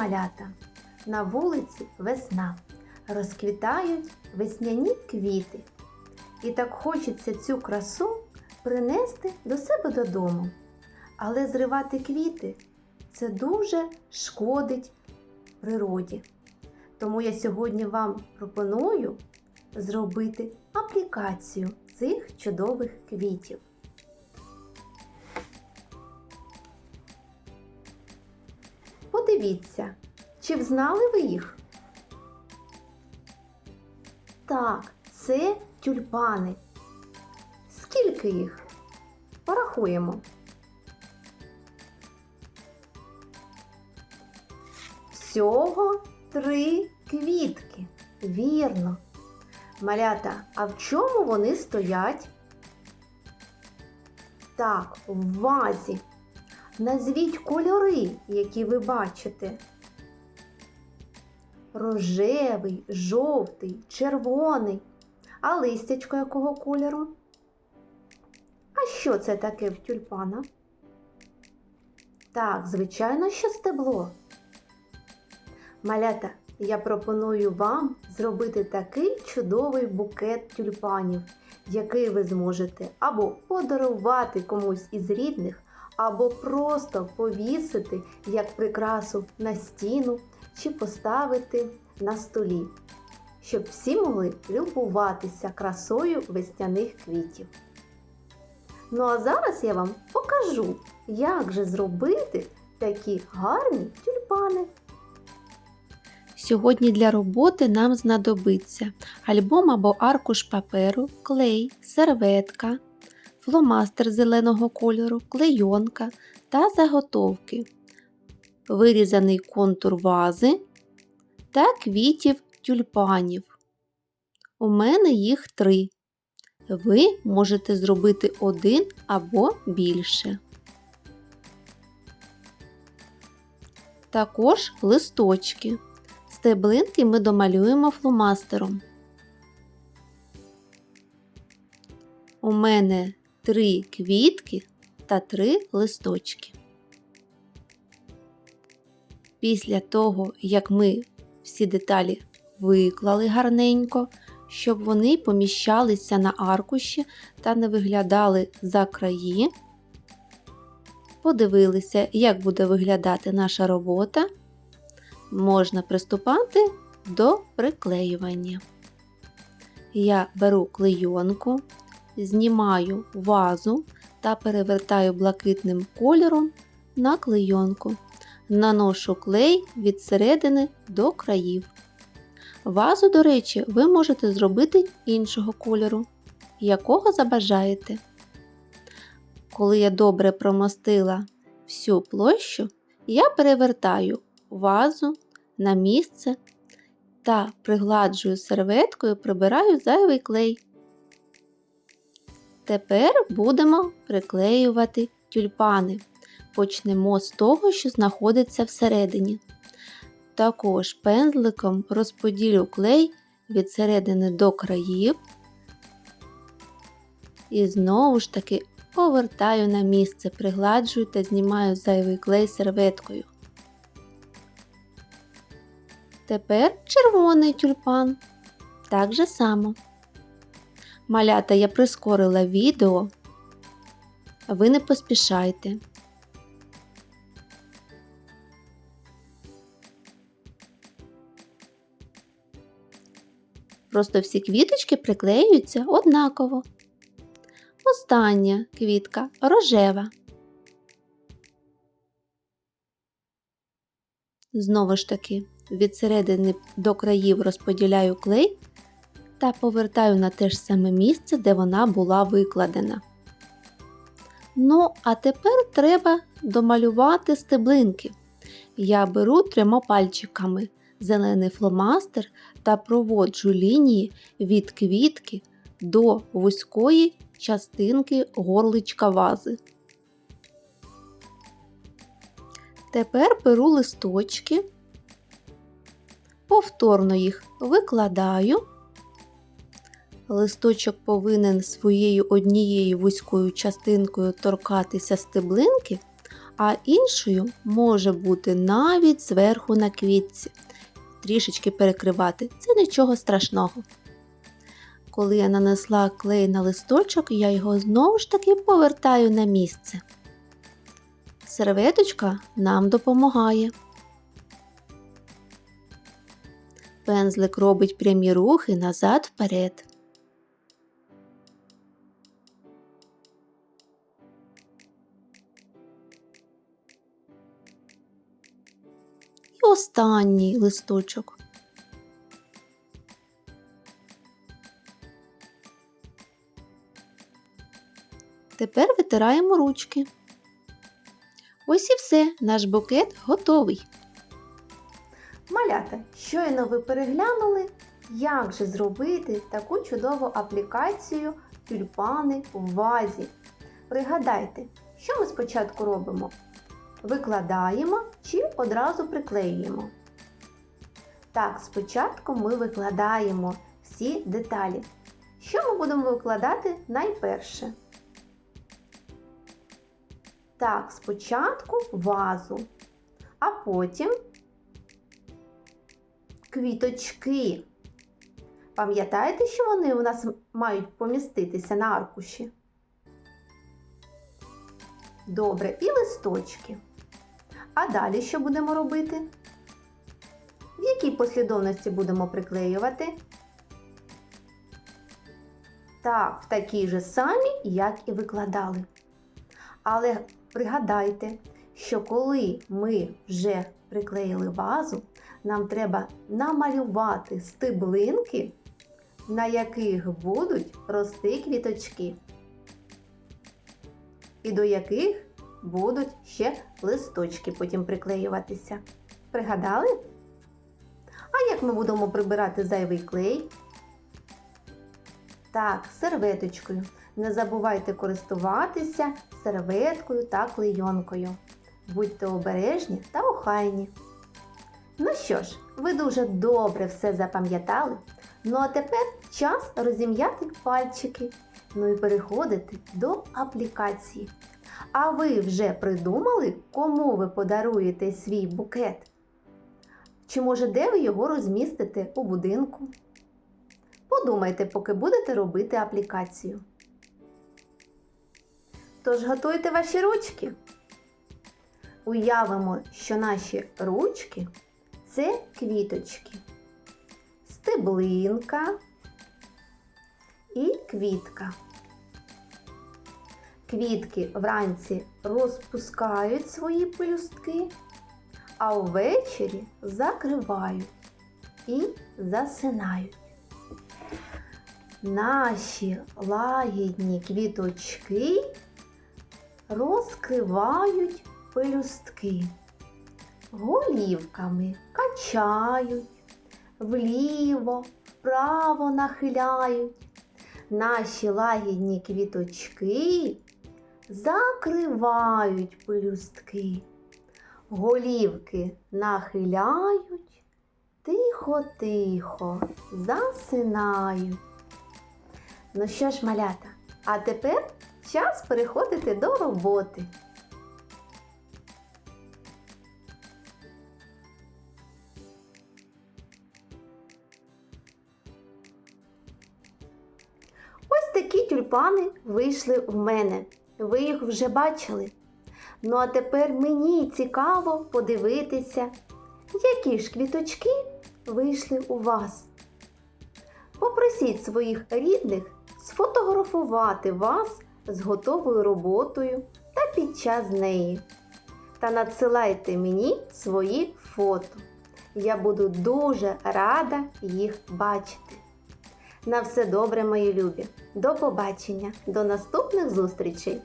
малята! На вулиці весна. Розквітають весняні квіти. І так хочеться цю красу принести до себе додому. Але зривати квіти це дуже шкодить природі. Тому я сьогодні вам пропоную зробити аплікацію цих чудових квітів. Подивіться, чи взнали ви їх? Так, це тюльпани. Скільки їх? Порахуємо. Всього три квітки. Вірно. Малята, а в чому вони стоять? Так, в вазі. Назвіть кольори, які ви бачите. Рожевий, жовтий, червоний. А листячко якого кольору? А що це таке в тюльпана? Так, звичайно, що стебло. Малята, я пропоную вам зробити такий чудовий букет тюльпанів, який ви зможете або подарувати комусь із рідних, або просто повісити як прикрасу на стіну чи поставити на столі, щоб всі могли любуватися красою весняних квітів. Ну а зараз я вам покажу, як же зробити такі гарні тюльпани. Сьогодні для роботи нам знадобиться альбом або аркуш паперу, клей, серветка, фломастер зеленого кольору, клейонка та заготовки, вирізаний контур вази та квітів тюльпанів. У мене їх три. Ви можете зробити один або більше. Також листочки. Стеблинки ми домалюємо фломастером. У мене три квітки та три листочки. Після того, як ми всі деталі виклали гарненько, щоб вони поміщалися на аркуші та не виглядали за краї, подивилися, як буде виглядати наша робота можна приступати до приклеювання. Я беру клейонку, знімаю вазу та перевертаю блакитним кольором на клейонку. Наношу клей від середини до країв. Вазу, до речі, ви можете зробити іншого кольору, якого забажаєте. Коли я добре промостила всю площу, я перевертаю вазу на місце та пригладжую серветкою, прибираю зайвий клей. Тепер будемо приклеювати тюльпани. Почнемо з того, що знаходиться всередині. Також пензликом розподілю клей від середини до країв. І знову ж таки повертаю на місце, пригладжую та знімаю зайвий клей серветкою. Тепер червоний тюльпан. Так же само. Малята я прискорила відео. Ви не поспішайте. Просто всі квіточки приклеюються однаково. Остання квітка рожева. Знову ж таки, від середини до країв розподіляю клей та повертаю на те ж саме місце, де вона була викладена. Ну, а тепер треба домалювати стеблинки. Я беру трьома пальчиками зелений фломастер та проводжу лінії від квітки до вузької частинки горличка вази. Тепер беру листочки, повторно їх викладаю. Листочок повинен своєю однією вузькою частинкою торкатися стеблинки, а іншою може бути навіть зверху на квітці. Трішечки перекривати це нічого страшного. Коли я нанесла клей на листочок, я його знову ж таки повертаю на місце. Серветочка нам допомагає. Пензлик робить прямі рухи назад вперед. Останній листочок. Тепер витираємо ручки. Ось і все, наш букет готовий. Малята, щойно ви переглянули, як же зробити таку чудову аплікацію тюльпани в вазі. Пригадайте, що ми спочатку робимо? Викладаємо чи одразу приклеюємо. Так, спочатку ми викладаємо всі деталі. Що ми будемо викладати найперше? Так, спочатку вазу, а потім квіточки. Пам'ятаєте, що вони у нас мають поміститися на аркуші? Добре, і листочки. А далі що будемо робити? В якій послідовності будемо приклеювати? Так, в такій же самій, як і викладали. Але пригадайте, що коли ми вже приклеїли вазу, нам треба намалювати стеблинки, на яких будуть рости квіточки, і до яких будуть ще листочки потім приклеюватися. Пригадали? А як ми будемо прибирати зайвий клей? Так, серветочкою. Не забувайте користуватися серветкою та клейонкою. Будьте обережні та охайні. Ну що ж, ви дуже добре все запам'ятали. Ну а тепер час розім'яти пальчики. Ну і переходити до аплікації. А ви вже придумали, кому ви подаруєте свій букет? Чи може де ви його розмістите у будинку? Подумайте, поки будете робити аплікацію. Тож готуйте ваші ручки. Уявимо, що наші ручки це квіточки, стеблинка і квітка. Квітки вранці розпускають свої пелюстки, а ввечері закривають і засинають. Наші лагідні квіточки розкривають пелюстки, голівками качають, вліво, вправо нахиляють. Наші лагідні квіточки закривають пелюстки, голівки нахиляють, тихо-тихо засинають. Ну що ж, малята, а тепер час переходити до роботи. Ось такі тюльпани вийшли в мене. Ви їх вже бачили. Ну а тепер мені цікаво подивитися, які ж квіточки вийшли у вас. Попросіть своїх рідних сфотографувати вас з готовою роботою та під час неї. Та надсилайте мені свої фото. Я буду дуже рада їх бачити. На все добре, мої любі. До побачення, до наступних зустрічей!